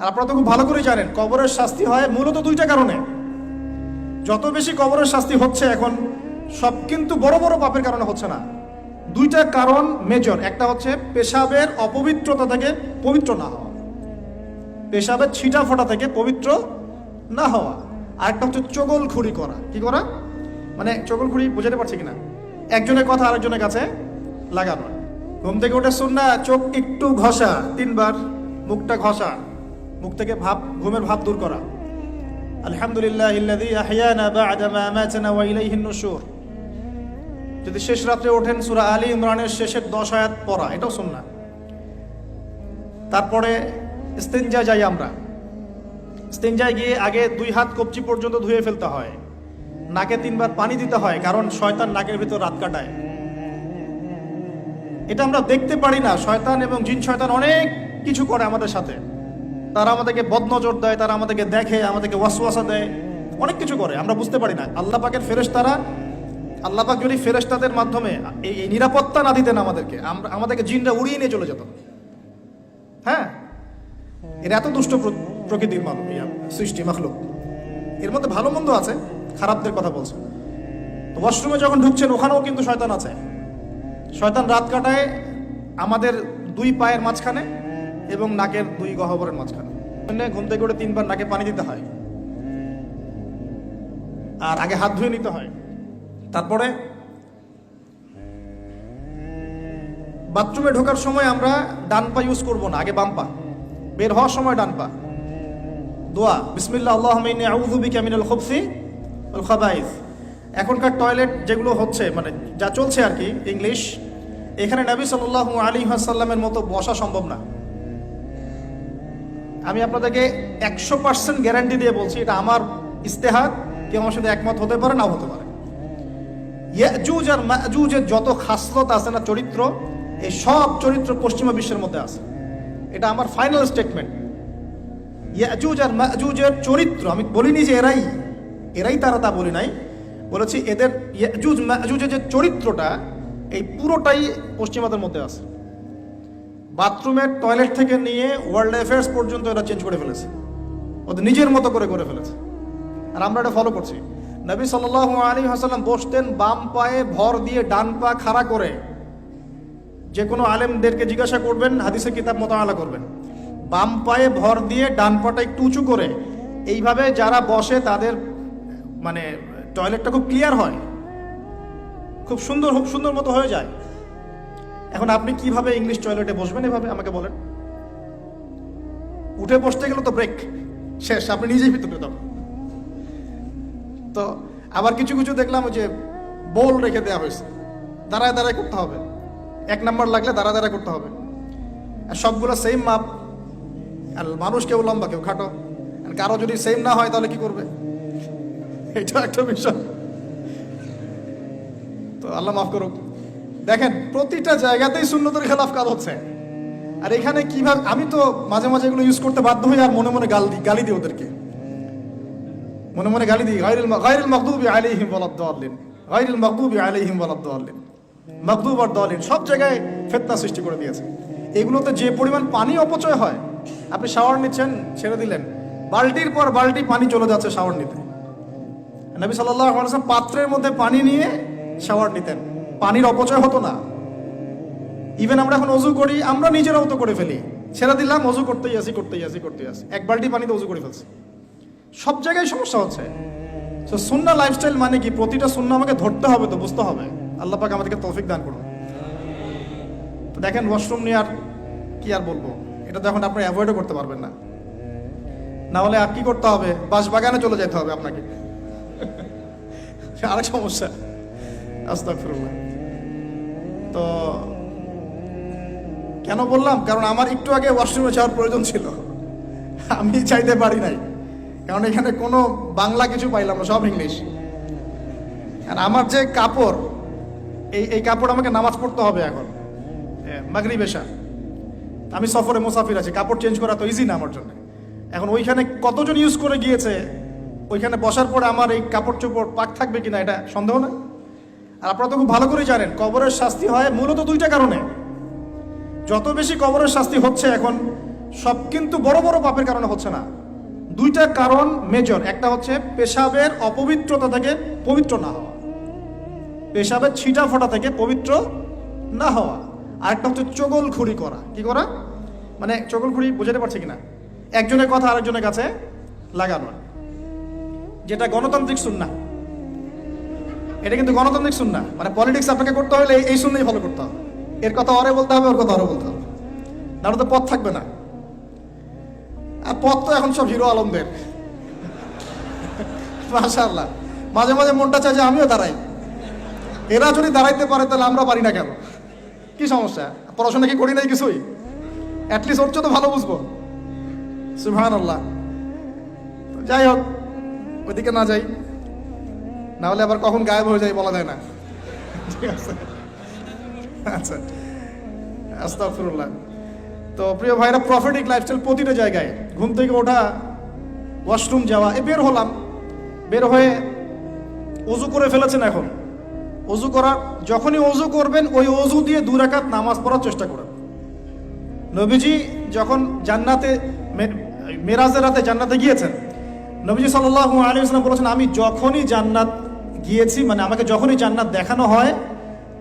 আর আপনারা তো খুব ভালো করে জানেন, কবরের শাস্তি হয় মূলত দুইটা কারণে। যত বেশি কবরের শাস্তি হচ্ছে এখন, সব কিন্তু বড় বড় পাপের কারণে হচ্ছে না। দুইটা কারণ মেজর একটা হচ্ছে পেশাবের অপবিত্রতা থেকে পবিত্র না হওয়া। পেশাবের ছিটা ফোটা থেকে পবিত্র না হওয়া। আর একটা হচ্ছে চগলখুরি করা। কি করা? মানে চগলখুরি বোঝাতে পারছি কিনা? একজনের কথা আরেকজনের কাছে লাগানো। ঘুম থেকে উঠে শুন না চোখ একটু ঘষা, তিনবার মুখটা ঘষা। মুখ থেকে ভাব, ঘুমের ভাব দূর করা। আলহামদুলিল্লাহ যদি শেষ রাত্রে ওঠেন সুরা আলী ইমরানের শেষের 10 আয়াত পড়া, এটাও সুন্নাহ। তারপরে ইস্তেঞ্জা যাই আমরা। ইস্তেঞ্জায় গিয়ে আগে দুই হাত কবজি পর্যন্ত ধুয়ে ফেলতে হয়। নাকে তিনবার পানি দিতে হয়, কারণ শয়তান নাকের ভিতর রাত কাটায়। এটা আমরা দেখতে পারি না, শয়তান এবং জিন শয়তান অনেক কিছু করে আমাদের সাথে। তারা আমাদেরকে বদনজর দেয়, তারা আমাদেরকে দেখে, আমাদেরকে ওয়াসওয়াসা দেয়, অনেক কিছু করে, আমরা বুঝতে পারি না। আল্লাহ পাকের ফেরেশতারা, আল্লাহ পাক যদি ফেরেশতাদের মাধ্যমে এই নিরাপত্তা না দিতেন আমাদেরকে, আমরা, আমাদেরকে জিনরা উড়িয়ে নিয়ে চলে যেত। হ্যাঁ? এরা এত দুষ্ট প্র- প্রকৃতির মানুষ সৃষ্টি, মাখলুক। এর মধ্যে ভালো মন্দ আছে, খারাপদের কথা বলছে। তো ওয়াশরুমে যখন ঢুকছেন, ওখানেও কিন্তু শয়তান আছে। শয়তান রাত কাটায় আমাদের দুই পায়ের মাঝখানে এবং নাকের দুই গহ্বরের মাঝখানে। ঘুম থেকে উঠে তিনবার নাকে পানি দিতে হয়। আর আগে হাত ধুয়ে নিতে হয়। তারপরে বাথরুমে ঢোকার সময় আমরা ডান পা ইউজ করব না, আগে বাম পা। বের হওয়ার সময় ডান পা। দোয়া, বিসমিল্লাহ আল্লাহ ইন্নী আউযু বিকা মিনাল খুবসি ওয়াল খাবাইস। এখনকার টয়লেট যেগুলো হচ্ছে মানে যা চলছে আর কি ইংলিশ এখানে নবী সাল্লাল্লাহু আলাইহি ওয়াসাল্লামের মতো বসা সম্ভব না। আমি আপনাদেরকে একশো পার্সেন্ট গ্যারান্টি দিয়ে বলছি, এটা আমার ইস্তেহার কেউ আমার সাথে একমত হতে পারে, নাও হতে পারে। ইয়াজুজ আর মাজুজের যত খাসলত আছে না চরিত্র, এই সব চরিত্র পশ্চিমা বিশ্বের মধ্যে আছে। এটা আমার ফাইনাল স্টেটমেন্ট ইয়াজুজ আর মাজুজের চরিত্র, আমি বলিনি যে এরাই এরাই তারা তা বলি নাই। বলেছি এদের ইয়াজুজ মাজুজের যে চরিত্রটা, এই পুরোটাই পশ্চিমাদের মধ্যে আছে। বাথরুমের টয়লেট থেকে নিয়ে ওয়ার্ল্ড অ্যাফেয়ার্স পর্যন্ত এরা চেঞ্জ করে ফেলেছে। ওদের নিজের মতো করে করে ফেলেছে। আর আমরা এটা ফলো করছি। নবী সাল্লাহ আলী হাসাল্লাম বসতেন বাম পায়ে ভর দিয়ে ডান পা খাড়া করে। যে কোনো আলেমদেরকে জিজ্ঞাসা করবেন, হাদিসের কিতাব মোতাবেলা করবেন। বাম পায়ে ভর দিয়ে ডান পাটা একটু উঁচু করে। এইভাবে যারা বসে তাদের মানে টয়লেটটা খুব ক্লিয়ার হয়। খুব সুন্দর খুব সুন্দর মতো হয়ে যায়। এখন আপনি কীভাবে ইংলিশ টয়লেটে বসবেন এভাবে আমাকে বলেন? উঠে বসতে গেলে তো ব্রেক শেষ, আপনি নিজেই ভিতরে তখন তো আবার কিছু কিছু দেখলাম যে বোল রেখে দেওয়া হয়েছে। দাঁড়ায় দাঁড়ায় করতে হবে। এক নাম্বার লাগলে দাঁড়া দাঁড়া করতে হবে। আর সবগুলো সেম মাপ। আর মানুষ কেউ লম্বা, কেউ খাটো। আর কারও যদি সেম না হয়, তাহলে কি করবে? এটা একটা বিষয়। তো আল্লাহ মাফ করুক। দেখেন, প্রতিটা জায়গাতেই শূন্যতের খেলাফ কাজ হচ্ছে। আর এখানে কীভাবে আমি তো মাঝে মাঝে এগুলো ইউজ করতে বাধ্য হই আর মনে মনে গাল দিই গালি দিই ওদেরকে। মনে মনে গালি দিই, গায়রুল গায়রুল মাগদুবি আলাইহিম ওয়ালাদ-দাল্লিন গায়রুল মাগদুবি আলাইহিম ওয়ালাদ-দাল্লিন মাগদুব আর দাল্লিন সব জায়গায় ফিতনা সৃষ্টি করে দিয়েছে। এগুলোতে যে পরিমাণ পানি অপচয় হয়, আপনি শাওয়ার নিচ্ছেন, ছেড়ে দিলেন। বালতির পর বালতি পানি চলে যাচ্ছে শাওয়ার নিতে। নবী আলাইহি পাত্রের মধ্যে পানি নিয়ে শাওয়ার নিতেন। পানির অপচয় হতো না। ইভেন আমরা এখন অজু করি, আমরা নিজেরাও তো করে ফেলি। ছেড়ে দিলাম, অজু করতেই আসি করতেই আসি করতেই আসি এক বালতি পানিতে অজু করে ফেলছি। সব জায়গায় সমস্যা হচ্ছে। তো সুন্না লাইফস্টাইল মানে কি? প্রতিটা সুন্না আমাকে ধরতে হবে তো, বুঝতে হবে। আল্লাহ পাক আমাদেরকে তৌফিক দান করুন। তো দেখেন ওয়াশরুম নিয়ে আর কি আর বলব? এটা তো এখন আপনি অ্যাভয়েডও করতে পারবেন না। না হলে আর কি করতে হবে? বাসবাগানে চলে যেতে হবে আপনাকে। আরেক সমস্যা। আস্তাগফিরুল্লাহ। তো কেন বললাম? কারণ আমার একটু আগে ওয়াশরুমে যাওয়ার প্রয়োজন ছিল। আমি চাইতে পারি নাই। কারণ এখানে কোনো বাংলা কিছু পাইলাম না, সব ইংলিশ। আর আমার যে কাপড়, এই এই কাপড় আমাকে নামাজ পড়তে হবে এখন। মাগরি বেশা আমি সফরে মুসাফির আছি, কাপড় চেঞ্জ করা তো ইজি না আমার জন্য। এখন ওইখানে কতজন ইউজ করে গিয়েছে, ওইখানে বসার পরে আমার এই কাপড় চোপড় পাক থাকবে কিনা এটা সন্দেহ না আর আপনারা তো খুব ভালো করে জানেন, কবরের শাস্তি হয় মূলত দুইটা কারণে। যত বেশি কবরের শাস্তি হচ্ছে এখন, সব কিন্তু বড় বড় পাপের কারণে হচ্ছে না। দুইটা কারণ মেজর একটা হচ্ছে পেশাবের অপবিত্রতা থেকে পবিত্র না হওয়া। পেশাবের ছিটা ফোটা থেকে পবিত্র না হওয়া। আরেকটা হচ্ছে চগলখুরি করা। কি করা? মানে চগলখুরি বোঝাতে পারছে কিনা? একজনের কথা আরেকজনের কাছে লাগানো যেটা গণতান্ত্রিক সুন্না এটা কিন্তু গণতান্ত্রিক সুন্না। মানে পলিটিক্স আপনাকে করতে হলে এই- সুন্নাই ফলো করতে হবে। এর কথা অরে বলতে হবে, ওর কথা অরে বলতে হবে। নাহলে তো পথ থাকবে না। আর পথ তো এখন সব হিরো আলমদের। মাশাআল্লাহ। মাঝে মাঝে মনটা চায় যে আমিও দাঁড়াই। এরা যদি দাঁড়াইতে পারে, তাহলে আমরা পারি না কেন? কি সমস্যা? পড়াশোনা কি করি নাই কিছুই? অ্যাটলিস্ট ওর তো ভালো বুঝব। সুহান আল্লাহ যাই হোক, ওইদিকে না যাই। না হলে আবার কখন গায়েব হয়ে যায় বলা যায় না। ঠিক আছে? আচ্ছা। তো প্রিয় ভাইরা প্রফিটিক লাইফস্টাইল প্রতিটা জায়গায়। ঘুম থেকে ওঠা ওয়াশরুম যাওয়া, এ বের হলাম। বের হয়ে অজু করে ফেলেছেন এখন। অজু করা যখনই অজু করবেন, ওই অজু দিয়ে দু রাকাত নামাজ পড়ার চেষ্টা করেন। নবীজি যখন জান্নাতে মেরাজের রাতে জান্নাতে গিয়েছেন, নবীজি সাল্লাল্লাহু আলী ইসলাম বলেছেন, আমি যখনই জান্নাত গিয়েছি মানে আমাকে যখনই জান্নাত দেখানো হয়,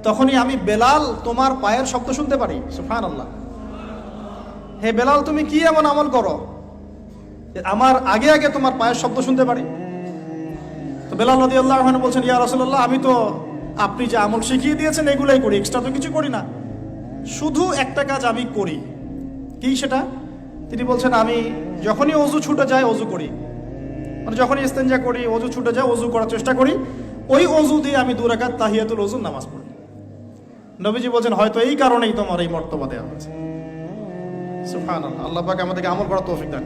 তখনই আমি বেলাল তোমার পায়ের শব্দ শুনতে পারি। সুবহানাল্লাহ। হে বেলাল, তুমি কি এমন আমল করো? আমার আগে আগে তোমার পায়ের শব্দ শুনতে পারি। তো বেলাল নদী আল্লাহ বলছেন, ইয়া রসুল্লাহ আমি তো, আপনি যে আমল শিখিয়ে দিয়েছেন, এগুলাই করি এক্সট্রা তো কিছু করি না। শুধু একটা কাজ আমি করি। কি সেটা? তিনি বলছেন, আমি যখনই অজু ছুটে যায়, অজু করি। মানে যখনই ইস্তেঞ্জা করি, অজু ছুটে যায়, অজু করার চেষ্টা করি। ওই অজু দিয়ে আমি দু দুরাকাত তাহিয়াতুল অজুর নামাজ পড়ি নবীজি বলছেন, হয়তো এই কারণেই তোমার এই মর্তবা দেওয়া হয়েছে আল্লাহ আমাদেরকে আমল করার তৌফিক দান।